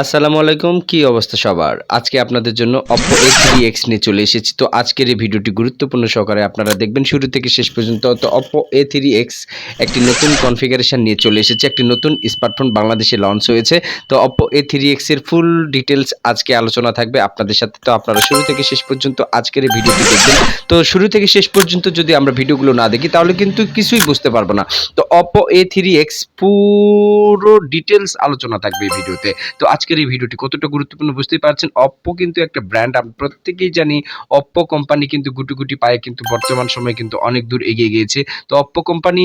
আসসালামু আলাইকুম, কি অবস্থা সবার? আজকে আপনাদের জন্য অপো এ থ্রি এক্স নিয়ে চলে এসেছি। তো আজকের এই ভিডিওটি গুরুত্বপূর্ণ সহকারে আপনারা দেখবেন। শুরু থেকে শেষ পর্যন্ত তো অপো এ থ্রি এক্স একটি নতুন কনফিগারেশন নিয়ে চলে এসেছে। একটি নতুন স্মার্টফোন বাংলাদেশে লঞ্চ হয়েছে। তো অপো এ থ্রি এক্সের ফুল ডিটেলস আজকে আলোচনা থাকবে আপনাদের সাথে। তো আপনারা শুরু থেকে শেষ পর্যন্ত আজকের এই ভিডিওটি দেখবেন। তো শুরু থেকে শেষ পর্যন্ত যদি আমরা ভিডিওগুলো না দেখি, তাহলে কিন্তু কিছুই বুঝতে পারব না। তো অপো এ থ্রি এক্স পুরো ডিটেলস আলোচনা থাকবে এই ভিডিওতে। তো আজকের এই ভিডিওটি কতটা গুরুত্বপূর্ণ বুঝতেই পারছেন? অপ্পো কিন্তু একটা ব্র্যান্ড আমরা প্রত্যেকেই জানি অপ্পো কোম্পানি কিন্তু গুটি গুটি পায়ে কিন্তু বর্তমান সময়ে কিন্তু অনেক দূর এগিয়ে গিয়েছে। তো অপ্পো কোম্পানি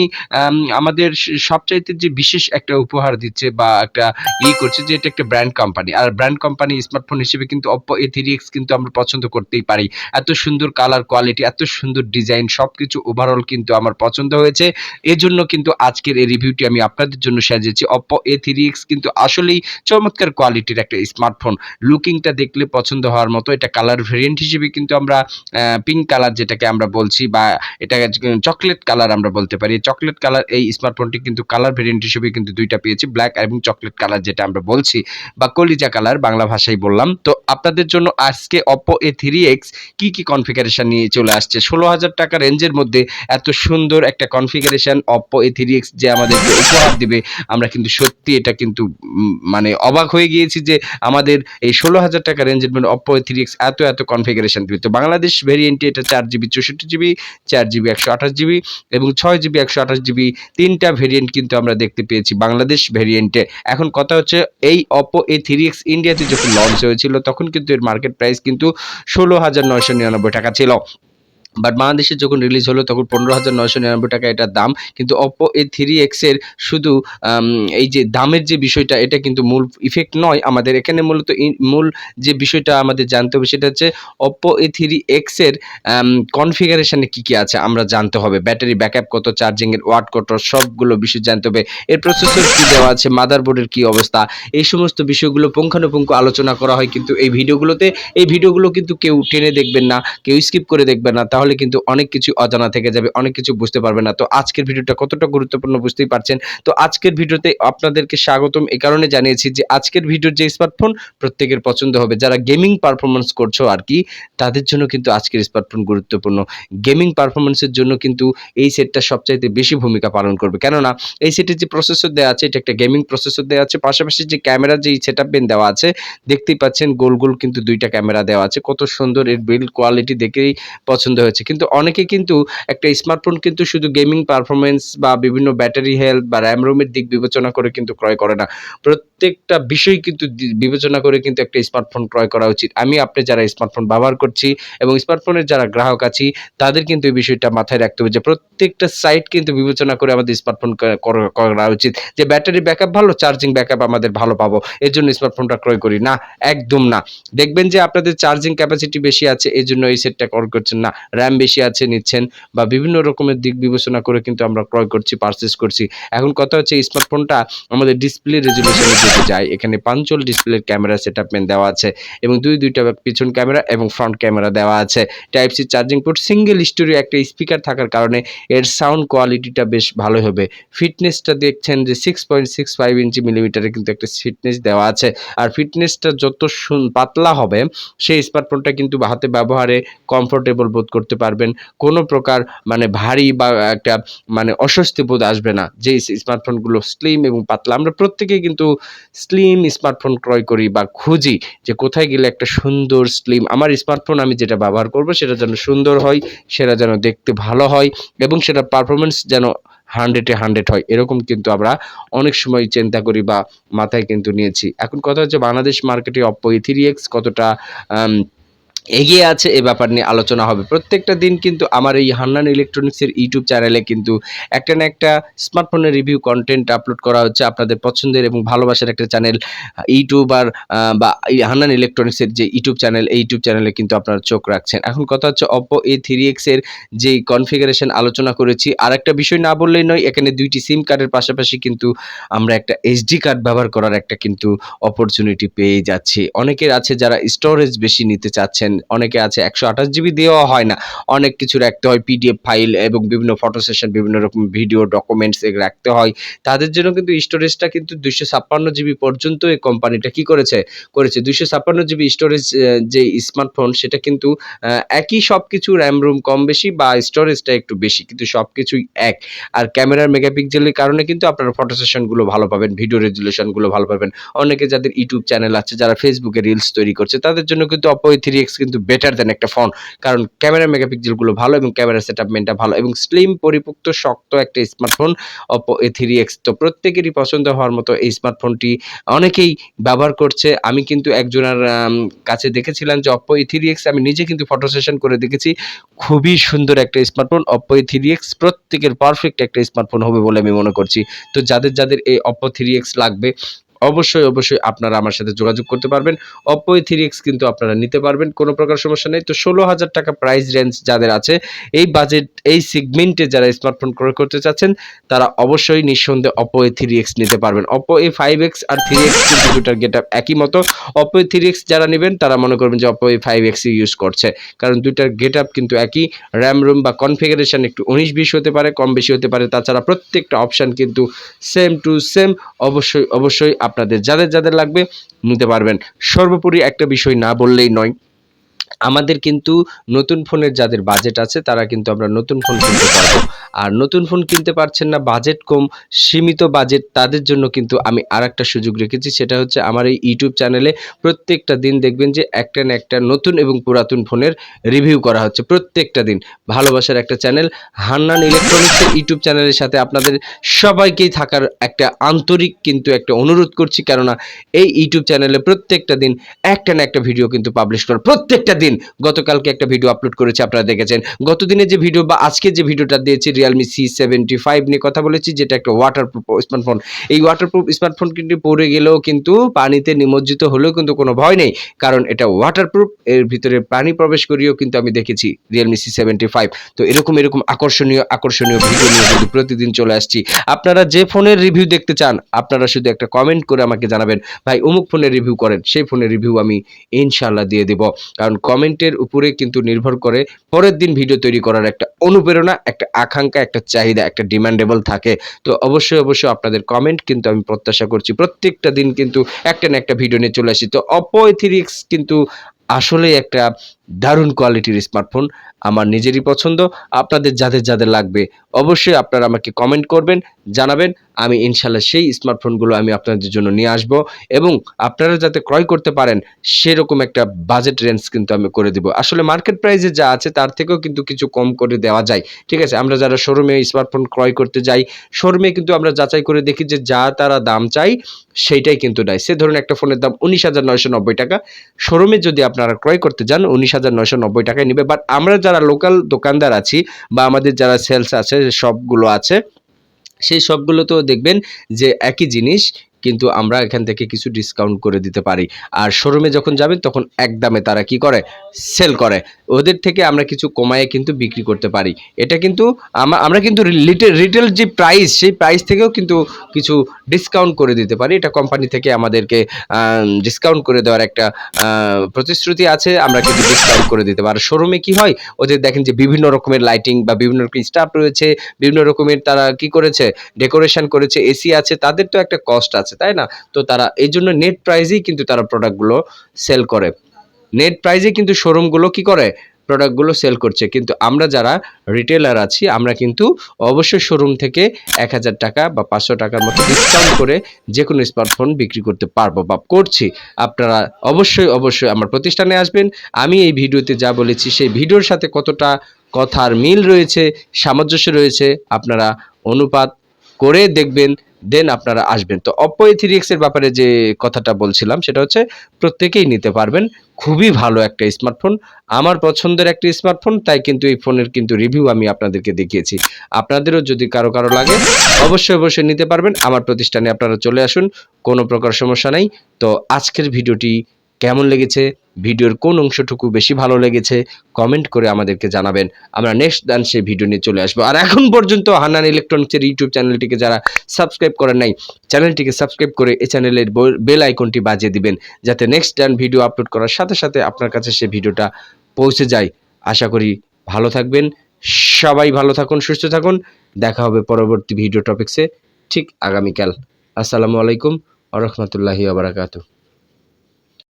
আমাদের সবচাইতে যে বিশেষ একটা উপহার দিচ্ছে বা একটা ই করছে যে এটা একটা ব্র্যান্ড কোম্পানি আর ব্র্যান্ড কোম্পানি স্মার্টফোন হিসেবে কিন্তু অপ্পো এ থ্রি এক্স কিন্তু আমরা পছন্দ করতেই পারি। এত সুন্দর কালার কোয়ালিটি এত সুন্দর ডিজাইন সবকিছু ওভারঅল কিন্তু আমার পছন্দ হয়েছে। এজন্য কিন্তু আজকের এই রিভিউটি আমি আপনাদের জন্য সাজিয়েছি। অপ্পো এ থ্রি এক্স কিন্তু আসলেই চমৎকার কোয়ালিটির একটা স্মার্টফোন লুকিংটা দেখলে পছন্দ হওয়ার মতো। এটা কালার ভেরিয়েন্ট হিসেবে কিন্তু আমরা পিঙ্ক কালার যেটাকে আমরা বলছি বা এটা চকলেট কালার আমরা বলতে পারি। চকলেট কালার এই স্মার্টফোনটি কিন্তু কালার ভেরিয়েন্ট হিসেবে কিন্তু দুইটা পেয়েছি। ব্ল্যাক এবং চকলেট কালার যেটা আমরা বলছি, বা কলিজা কালার বাংলা ভাষায় বললাম। তো আপনাদের জন্য আজকে অপো এ থ্রি এক্স কী কি কনফিগারেশন নিয়ে চলে আসছে? ষোলো হাজার টাকা রেঞ্জের মধ্যে এত সুন্দর একটা configuration Oppo A three X যে আমাদেরকে উপহার দিবে। আমরা কিন্তু সত্যি এটা কিন্তু মানে অবাক হয়ে গিয়েছি যে আমাদের এই ষোলো হাজার টাকা রেঞ্জের মধ্যে অপো থ্রি এক্স এত এত কনফিগারেশন দিবে। তো বাংলাদেশ ভেরিয়েন্টে এটা চার জিবি চৌষট্টি জিবি চার জিবি একশো আঠাশ জিবি এবং ছয় জিবি একশো আঠাশ জিবি তিনটা ভেরিয়েন্ট কিন্তু আমরা দেখতে পেয়েছি বাংলাদেশ ভেরিয়েন্টে এখন কথা হচ্ছে এই অপো এ থ্রি এক্স ইন্ডিয়াতে যখন লঞ্চ হয়েছিল, তখন কিন্তু এর মার্কেট প্রাইস কিন্তু ষোলো হাজার নয়শো নিরানব্বই টাকা ছিল। বাট বাংলাদেশে যখন রিলিজ হলো, তখন পনেরো হাজার নয়শো নিরানব্বই টাকা এটার দাম। কিন্তু অপো এ থ্রি এক্সের শুধু এই যে দামের যে বিষয়টা, এটা কিন্তু মূল ইফেক্ট নয়। আমাদের এখানে মূলত মূল যে বিষয়টা আমাদের জানতে হবে, সেটা হচ্ছে অপো এ থ্রি এক্সের কনফিগারেশানে কী কী আছে, আমরা জানতে হবে। ব্যাটারি ব্যাকআপ কত চার্জিংয়ের ওয়াট কত, সবগুলো বিষয় জানতে হবে। এর প্রসেসর কী দেওয়া আছে মাদারবোর্ডের কী অবস্থা, এই সমস্ত বিষয়গুলো পুঙ্খানুপুঙ্খ আলোচনা করা হয়। কিন্তু এই ভিডিওগুলোতে, এই ভিডিওগুলো কিন্তু কেউ টেনে দেখবেন না, কেউ স্কিপ করে দেখবেন না। তাহলে কিন্তু অনেক কিছু অজানা থেকে যাবে, অনেক কিছু বুঝতে পারবে না। তো আজকের ভিডিওটা কতটা গুরুত্বপূর্ণ বুঝতেই পারছেন? তো আজকের ভিডিওতে আপনাদেরকে স্বাগতম। এই কারণে জানিয়েছি যে আজকের ভিডিওর যে স্মার্টফোন প্রত্যেকের পছন্দ হবে। যারা গেমিং পারফরমেন্স করছ আর কি, তাদের জন্য কিন্তু আজকের স্মার্টফোন গুরুত্বপূর্ণ। গেমিং পারফরমেন্সের জন্য কিন্তু এই সেটটা সবচাইতে বেশি ভূমিকা পালন করবে। কেননা, এই সেটের যে প্রসেসর দেওয়া আছে, এটা একটা গেমিং প্রসেসর দেওয়া আছে। পাশাপাশি যে ক্যামেরা যে সেট আপ দেওয়া আছে, দেখতেই পাচ্ছেন গোল গোল কিন্তু দুইটা ক্যামেরা দেওয়া আছে। কত সুন্দর এর বিল্ড কোয়ালিটি দেখেই পছন্দ হয়েছে। কিন্তু অনেকে কিন্তু একটা স্মার্টফোন কিন্তু শুধু গেমিং পারফরমেন্স বা বিভিন্ন ব্যাটারি হেলথ বা র্যাম রোমের দিক বিবেচনা করে কিন্তু ক্রয় করে না। প্রত্যেকটা বিষয় কিন্তু বিবেচনা করে কিন্তু একটা স্মার্টফোন ক্রয় করা উচিত। আমি, আপনি যারা স্মার্টফোন ব্যবহার করছি এবং স্মার্টফোনের যারা গ্রাহক আছি, তাদের কিন্তু এই বিষয়টা মাথায় রাখতে হবে যে প্রত্যেকটা সাইট কিন্তু বিবেচনা করে আমাদের স্মার্টফোন করা উচিত। যে ব্যাটারি ব্যাকআপ ভালো চার্জিং ব্যাকআপ আমাদের ভালো পাবো। এর জন্য স্মার্টফোনটা ক্রয় করি। না, একদম না। দেখবেন যে আপনাদের চার্জিং ক্যাপাসিটি বেশি আছে এই জন্য এই সেটটা ক্রয় করছেন না। র্যাম বেশি আছে, নিচ্ছেন বা বিভিন্ন রকমের দিক বিবেচনা করে কিন্তু আমরা ক্রয় করছি পারচেস করছি। এখন কথা হচ্ছে স্মার্টফোনটা আমাদের ডিসপ্লে রেজলিউশনের দিকে যায় এখানে পাঞ্চল ডিসপ্লের ক্যামেরা সেট দেওয়া আছে এবং দুই দুইটা পিছন ক্যামেরা এবং ফ্রন্ট ক্যামেরা দেওয়া আছে। Type C charging port single story একটা স্পিকার থাকার কারণে এর সাউন্ড কোয়ালিটিটা বেশ ভালো হবে। ফিটনেসটা দেখছেন যে six point six five inch মিলিমিটারে কিন্তু একটা ফিটনেস দেওয়া আছে। আর ফিটনেসটা যত পাতলা হবে, সেই স্মার্টফোনটা কিন্তু হাতে ব্যবহারে কমফোর্টেবল বোধ করতে পারবেন। কোনো প্রকার মানে ভারী বা একটা মানে অস্বস্তি বোধ আসবে না। যে স্মার্টফোনগুলো স্লিম এবং পাতলা, আমরা প্রত্যেকেই কিন্তু স্লিম স্মার্টফোন ক্রয় করি বা খুঁজি যে কোথায় গেলে একটা সুন্দর স্লিম আমার স্মার্টফোন আমি যেটা ব্যবহার করব সেটা যেন সুন্দর হয়, সেটা যেন দেখতে ভালো হয় এবং সেটা পারফরমেন্স যেন হান্ড্রেডে হান্ড্রেড হয়। এরকম কিন্তু আমরা অনেক সময় চিন্তা করি বা মাথায় কিন্তু নিয়েছি। এখন কথা হচ্ছে বাংলাদেশ মার্কেটে অপ্পো থ্রি কতটা এগিয়ে আছে এ ব্যাপার নিয়ে আলোচনা হবে। প্রত্যেকটা দিন কিন্তু আমার এই হান্নান ইলেকট্রনিক্সের ইউটিউব চ্যানেলে কিন্তু একটা না একটা স্মার্টফোনের রিভিউ কন্টেন্ট আপলোড করা হচ্ছে আপনাদের পছন্দের এবং ভালোবাসার একটা চ্যানেল ইউটিউবার বা এই হান্নান ইলেকট্রনিক্সের যে ইউটিউব চ্যানেল এই ইউটিউব চ্যানেলে কিন্তু আপনারা চোখ রাখছেন। এখন কথা হচ্ছে অপো এ থ্রি এক্সের যেই কনফিগারেশন আলোচনা করেছি আর একটা বিষয় না বললেই নয়, এখানে দুইটি সিম কার্ডের পাশাপাশি কিন্তু আমরা একটা এইচডি কার্ড ব্যবহার করার একটা কিন্তু অপরচুনিটি পেয়ে যাচ্ছি। অনেকের আছে যারা স্টোরেজ বেশি নিতে চাচ্ছেন দেখেছেন অনেকে আছে একশো আঠাশ জিবি দেওয়া হয় না। অনেক কিছু রাখতে হয় পিডিএফ ফাইল এবং বিভিন্ন ফটো সেশন বিভিন্ন রকম ভিডিও ডকুমেন্টস রাখতে হয়। তাদের জন্য কিন্তু স্টোরেজটা কিন্তু দুইশো ছাপ্পান্ন জিবি পর্যন্ত এই কোম্পানিটা কি করেছে? করেছে দুইশো ছাপ্পান্ন জিবি স্টোরেজ যে স্মার্টফোন সেটা কিন্তু একই সব কিছু র্যাম রুম কম বেশি বা স্টোরেজটা একটু বেশি, কিন্তু সব কিছুই এক। আর ক্যামেরার মেগাপিক্সেলের কারণে কিন্তু আপনারা ফটো সেশনগুলো ভালো পাবেন ভিডিও রেজুলেশনগুলো ভালো পাবেন। অনেকে যাদের ইউটিউব চ্যানেল আছে, যারা ফেসবুকে রিলস তৈরি করছে, তাদের জন্য কিন্তু অপো থ্রি এক্স কিন্তু বেটার দেন একটা ফোন কারণ ক্যামেরা মেগাপিক্সেলগুলো ভালো এবং ক্যামেরা সেটআপমেন্টটা ভালো এবং স্লিম পরিপুক্ত শক্ত একটা smartphone Oppo A three X তো প্রত্যেকেরই পছন্দ হওয়ার মতো এই স্মার্টফোনটি অনেকেই ব্যবহার করছে। আমি কিন্তু একজনের কাছে দেখেছিলাম যে অপো এ থ্রি এক্স আমি নিজে কিন্তু ফটো সেশন করে দেখেছি। খুবই সুন্দর একটা smartphone Oppo A three X প্রত্যেকের পারফেক্ট একটা স্মার্টফোন হবে বলে আমি মনে করছি। তো যাদের যাদের এই অপো থ্রি এক্স লাগবে অবশ্যই অবশ্যই আপনারা আমার সাথে যোগাযোগ করতে পারবেন। অপো থ্রি এক্স কিন্তু আপনারা নিতে পারবেন, কোনো প্রকার সমস্যা নেই। তো ষোলো হাজার টাকা প্রাইস রেঞ্জ যাদের আছে, এই বাজেট এই সেগমেন্টে যারা স্মার্টফোন ক্রয় করতে চাচ্ছেন, তারা অবশ্যই নিঃসন্দেহে অপো এ থ্রি এক্স নিতে পারবেন। অপো এ ফাইভ এক্স আর থ্রি এক্স কিন্তু দুটার গেট একই মতো। অপো এ থ্রি এক্স যারা নেবেন, তারা মনে করবেন যে Oppo A five X use করছে। কারণ দুইটার গেট আপ কিন্তু একই। র্যাম রুম বা কনফিগারেশন একটু উনিশ বিশ হতে পারে, কম বেশি হতে পারে। তাছাড়া প্রত্যেকটা অপশান কিন্তু সেম টু সেম অবশ্যই অবশ্যই আপনাদের যাদের যাদের লাগবে নিতে পারবেন। সর্বোপরি একটা বিষয় না বললেই নয় আমাদের কিন্তু নতুন ফোনের যাদের বাজেট আছে, তারা কিন্তু আমরা নতুন ফোন কিনতে পারব। আর নতুন ফোন কিনতে পারছেন না বাজেট কম, সীমিত বাজেট তাদের জন্য কিন্তু আমি আর একটা সুযোগ রেখেছি, সেটা হচ্ছে আমার এই ইউটিউব চ্যানেলে প্রত্যেকটা দিন দেখবেন যে একটা না একটা নতুন এবং পুরাতন ফোনের রিভিউ করা হচ্ছে, প্রত্যেকটা দিন। ভালোবাসার একটা চ্যানেল হান্নান ইলেকট্রনিক্সের ইউটিউব চ্যানেলের সাথে আপনাদের সবাইকেই থাকার একটা আন্তরিক কিন্তু একটা অনুরোধ করছি, কেননা এই ইউটিউব চ্যানেলে প্রত্যেকটা দিন একটা না একটা ভিডিও কিন্তু পাবলিশ করে, প্রত্যেকটা দিন। গতকালকে একটা ভিডিও আপলোড করেছি, আপনারা দেখেছেন। গতদিনে যে ভিডিও বা আজকে যে ভিডিওটা দিয়েছি রিয়েলমি সি সেভেন্টি নিয়ে কথা বলেছি, যেটা একটা ওয়াটারপ্রুফ স্মার্টফোন এই ওয়াটারপ্রুফ স্মার্টফোন কিন্তু পড়ে গেলেও কিন্তু পানিতে নিমজ্জিত হলেও কিন্তু কোনো ভয় নেই, কারণ এটা ওয়াটারপ্রুফ এর ভিতরে পানি প্রবেশ করিয়েও কিন্তু আমি দেখেছি রিয়েলমি সি তো এরকম এরকম আকর্ষণীয় আকর্ষণীয় ভিডিও নিয়ে কিন্তু প্রতিদিন চলে আসছি। আপনারা যে ফোনের রিভিউ দেখতে চান, আপনারা শুধু একটা কমেন্ট করে আমাকে জানাবেন, ভাই, অমুক ফোনের রিভিউ করেন, সেই ফোনের রিভিউ আমি ইনশাল্লাহ দিয়ে দেব। কারণ কমেন্টের উপরে কিন্তু নির্ভর করে পরের দিন ভিডিও তৈরি করার একটা অনুপ্রেরণা, একটা আকাঙ্ক্ষা, একটা চাহিদা, একটা ডিমান্ডেবল থাকে। তো অবশ্যই অবশ্যই আপনাদের কমেন্ট কিন্তু আমি প্রত্যাশা করছি। প্রত্যেকটা দিন কিন্তু একটা না একটা ভিডিও নিয়ে চলে আসি। তো অপোয়েথিরিক্স কিন্তু আসলে একটা দারুণ কোয়ালিটির স্মার্টফোন আমার নিজেরই পছন্দ, আপনাদের যাদের যাদের লাগবে। অবশ্যই আপনারা আমাকে কমেন্ট করবেন, জানাবেন, আমি ইনশাল্লাহ সেই স্মার্টফোনগুলো আমি আপনাদের জন্য নিয়ে আসব এবং আপনারা যাতে ক্রয় করতে পারেন, সেরকম একটা বাজেট রেঞ্জ কিন্তু আমি করে দিব। আসলে মার্কেট প্রাইসে যা আছে, তার থেকেও কিন্তু কিছু কম করে দেওয়া যায়। ঠিক আছে, আমরা যারা শোরুমে স্মার্টফোন ক্রয় করতে যাই শোরুমে কিন্তু আমরা যাচাই করে দেখি যে যা তারা দাম চাই সেইটাই কিন্তু নেয় সে ধরুন একটা ফোনের দাম উনিশ হাজার নয়শো নব্বই টাকা শোরুমে যদি আপনারা ক্রয় করতে যান, উনিশ হাজার নয়শো নব্বই টাকায় নেবে। বাট আমরা যারা লোকাল দোকানদার আছি বা আমাদের যারা সেলস আছে সবগুলো আছে, সেই সবগুলোতেও দেখবেন যে একই জিনিস কিন্তু আমরা এখান থেকে কিছু ডিসকাউন্ট করে দিতে পারি। আর শোরুমে যখন যাবেন, তখন এক দামে তারা কি করে? সেল করে। ওদের থেকে আমরা কিছু কমায়ে কিন্তু বিক্রি করতে পারি। এটা কিন্তু আমরা কিন্তু রিটেল রিটেল যে প্রাইস সেই প্রাইস থেকেও কিন্তু কিছু ডিসকাউন্ট করে দিতে পারি। এটা কোম্পানি থেকে আমাদেরকে ডিসকাউন্ট করে দেওয়ার একটা প্রতিশ্রুতি আছে। আমরা কিন্তু ডিসকাউন্ট করে দিতে পারি। শোরুমে কি হয়? ওদের দেখেন যে বিভিন্ন রকমের লাইটিং বা বিভিন্ন রকম স্টাফ রয়েছে, বিভিন্ন রকমের তারা কি করেছে? ডেকোরেশন করেছে এসি আছে, তাদের তো একটা কস্ট আছে, তাই না? তো তারা, এই জন্য নেট প্রাইজেই কিন্তু তারা প্রোডাক্টগুলো সেল করে। নেট প্রাইজে কিন্তু শোরুমগুলো কি করে? প্রোডাক্টগুলো সেল করছে। কিন্তু আমরা যারা রিটেলার আছি, আমরা কিন্তু অবশ্যই শোরুম থেকে এক হাজার টাকা বা পাঁচশো টাকার মতো ডিসকাউন্ট করে যে কোনো স্মার্টফোন বিক্রি করতে পারব বা করছি। আপনারা অবশ্যই অবশ্যই আমার প্রতিষ্ঠানে আসবেন। আমি এই ভিডিওতে যা বলেছি, সেই ভিডিওর সাথে কতটা কথার মিল রয়েছে, সামঞ্জস্য রয়েছে, আপনারা অনুপাত করে দেখবেন। দেন আপনারা আসবেন। তো অপো এ থ্রি এক্সের ব্যাপারে যে কথাটা বলছিলাম, সেটা হচ্ছে প্রত্যেকেই নিতে পারবেন। খুবই ভালো একটা স্মার্টফোন আমার পছন্দের একটা স্মার্টফোন তাই কিন্তু এই ফোনের কিন্তু রিভিউ আমি আপনাদেরকে দেখিয়েছি। আপনাদেরও যদি কারও কারও লাগে, অবশ্যই অবশ্যই নিতে পারবেন। আমার প্রতিষ্ঠানে আপনারা চলে আসুন, কোনো প্রকার সমস্যা নেই। তো আজকের ভিডিওটি কেমন লেগেছে, ভিডিওর কোন অংশটুকু বেশি ভালো লেগেছে কমেন্ট করে আমাদেরকে জানাবেন। আমরা নেক্সট দান সেই ভিডিও নিয়ে চলে আসব। আর এখন পর্যন্ত হান্নান ইলেকট্রনিক্সের ইউটিউব চ্যানেলটিকে যারা সাবস্ক্রাইব করেন নাই চ্যানেলটিকে সাবস্ক্রাইব করে এই চ্যানেলের বেল আইকনটি বাজিয়ে দিবেন, যাতে নেক্সট ডান ভিডিও আপলোড করার সাথে সাথে আপনার কাছে সেই ভিডিওটা পৌঁছে যায়। আশা করি ভালো থাকবেন, সবাই ভালো থাকুন, সুস্থ থাকুন। দেখা হবে পরবর্তী ভিডিও টপিক্সে ঠিক আগামীকাল। আসসালামু আলাইকুম আ রহমতুল্লাহি আবরাকাতু